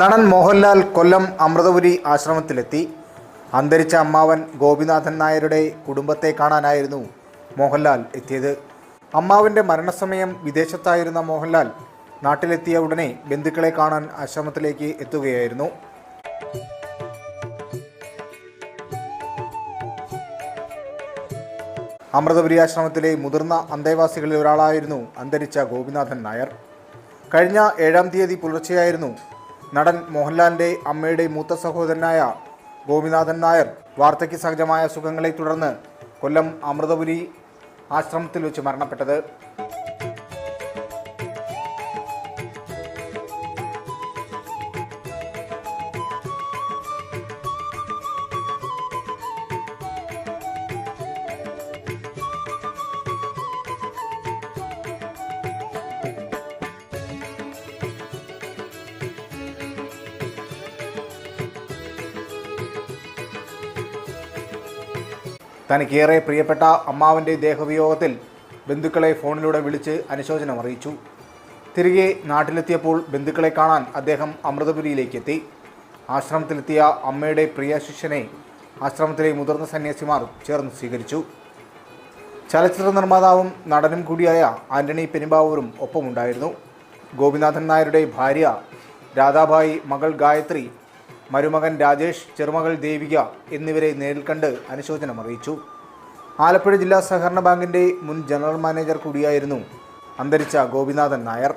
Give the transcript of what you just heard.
നടൻ മോഹൻലാൽ കൊല്ലം അമൃതപുരി ആശ്രമത്തിലെത്തി. അന്തരിച്ച അമ്മാവൻ ഗോപിനാഥൻ നായരുടെ കുടുംബത്തെ കാണാനായിരുന്നു മോഹൻലാൽ എത്തിയത്. അമ്മാവിന്റെ മരണസമയം വിദേശത്തായിരുന്ന മോഹൻലാൽ നാട്ടിലെത്തിയ ഉടനെ ബന്ധുക്കളെ കാണാൻ ആശ്രമത്തിലേക്ക് എത്തുകയായിരുന്നു. അമൃതപുരി ആശ്രമത്തിലെ മുതിർന്ന അന്തേവാസികളിൽ ഒരാളായിരുന്നു അന്തരിച്ച ഗോപിനാഥൻ നായർ. കഴിഞ്ഞ ഏഴാം തീയതി പുലർച്ചെയായിരുന്നു നടൻ മോഹൻലാലിന്റെ അമ്മയുടെ മൂത്ത സഹോദരനായ ഗോപിനാഥൻ നായർ വാർദ്ധക്യ സഹജമായ അസുഖങ്ങളെ തുടർന്ന് കൊല്ലം അമൃതപുരി ആശ്രമത്തിൽ വെച്ച് മരണപ്പെട്ടത്. തനിക്കേറെ പ്രിയപ്പെട്ട അമ്മാവന്റെ ദേഹവിയോഗത്തിൽ ബന്ധുക്കളെ ഫോണിലൂടെ വിളിച്ച് അനുശോചനം അറിയിച്ചു. തിരികെ നാട്ടിലെത്തിയപ്പോൾ ബന്ധുക്കളെ കാണാൻ അദ്ദേഹം അമൃതപുരിയിലേക്കെത്തി ആശ്രമത്തിലെത്തിയ അമ്മയുടെ പ്രിയ ശിഷ്യനെ ആശ്രമത്തിലെ മുതിർന്ന സന്യാസിമാർ ചേർന്ന് സ്വീകരിച്ചു. ചലച്ചിത്ര നിർമ്മാതാവും നടനും കൂടിയായ ആന്റണി പെരുമ്പാവൂരും ഒപ്പമുണ്ടായിരുന്നു. ഗോപിനാഥൻ നായരുടെ ഭാര്യ രാധാഭായി മകൾ ഗായത്രി മരുമകൻ രാജേഷ് ചെറുമകൾ ദേവിക എന്നിവരെ നേരിൽ കണ്ട് അനുശോചനം അറിയിച്ചു. ആലപ്പുഴ ജില്ലാ സഹകരണ ബാങ്കിന്റെ മുൻ ജനറൽ മാനേജർ കൂടിയായിരുന്നു അന്തരിച്ച ഗോപിനാഥൻ നായർ.